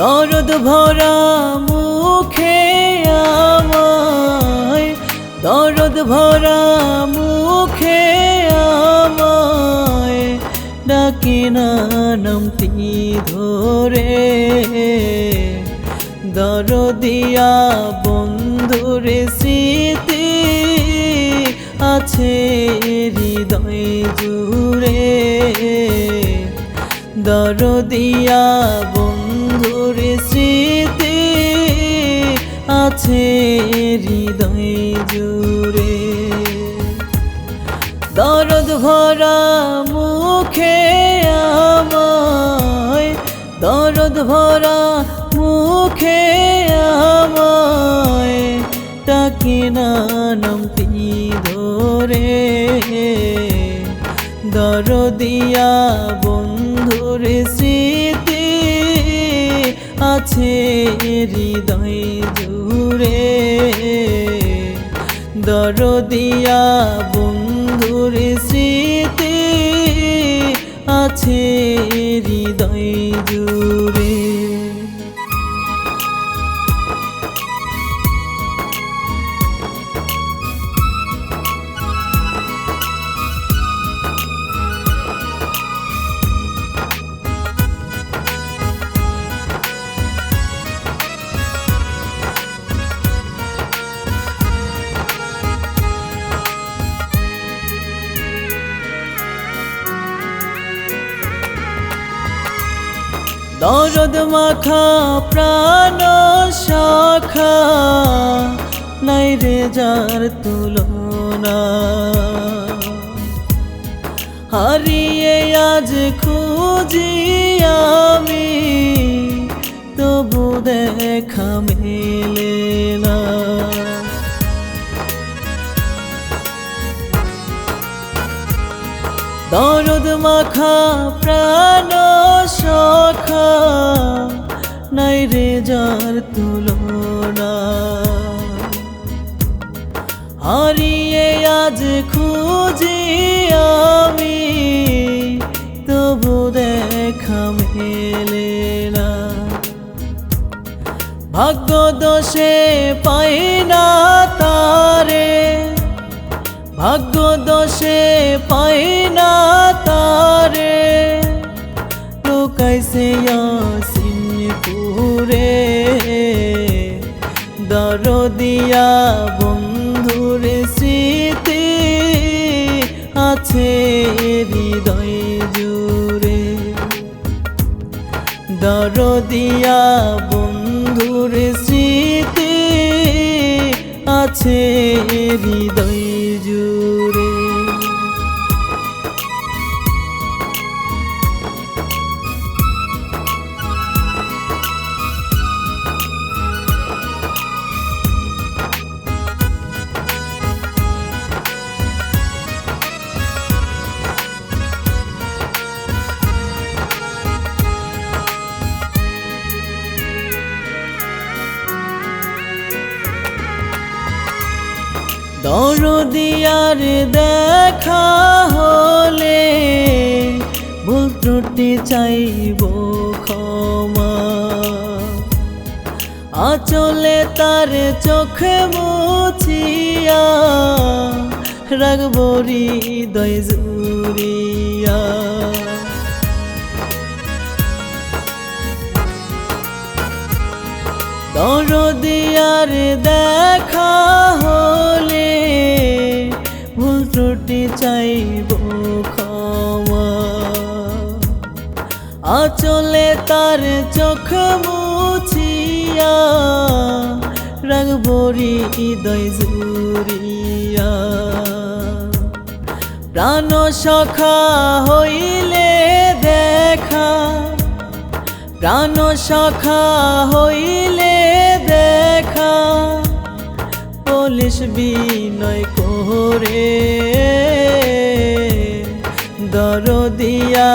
দরদ ভরা মুখে আমায়, দরদ ভরা মুখে আমায়, ডাকে না নামটি ধরে। দরদিয়া বন্ধুরে স্মৃতি আছে হৃদয় জুড়ে। দরদিয়া বন্ধুর স্মৃতি আছে হৃদয় জুড়ে। দরদ ভরা মুখে আমায়, দরদ ভরা মুখে আমায় ডাকে না নামটি ধরে। দরদিয়া বন্ধুর আছে হৃদয় জুড়ে দরদিয়া বন্ধুর স্মৃতি আছে হৃদয় দরদ মাখা, প্রাণ শাখা, নাই রে যার তুলনা। হারিয়ে আজ খুঁজি আমি, তবু দেখা মেলে। দরদ মাখা, প্রাণ সখা নাই রে যার তুলনা। হারিয়ে আজ খুঁজি আমি, তবু দেখা মেলে না। ভাগ্য দোষে পাই না তারে ভাগ্য দোষে পাই না তারে। লোকাইছে সিনপুরে দরদিয়া বন্ধুর স্মৃতি আছে হৃদয় জুড়ে। দরদিয়া বন্ধুর স্মৃতি আছে হৃদয় দরদিয়ার দেখা হলে ভুল ত্রুটি চাইব ক্ষমা। আচলে তার চোখে মুছিয়া রাগব হৃদয় জুড়িয়া। দরদিয়ার দেখা হলে চাইব ক্ষমা আচলে তার চোখ মুছিয়া রাগব হৃদয় জুড়িয়া। প্রাণ সখা হইলে দেখা। প্রাণ সখা হইলে দেখা। পুলিশ বিনয় করে দরদিয়া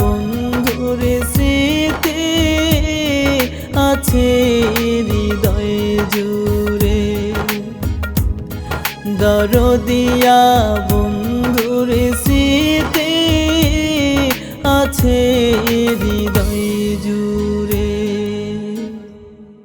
বন্ধুর স্মৃতি আছে হৃদয় জুড়ে। দর দিয়া বন্ধুর স্মৃতি আছে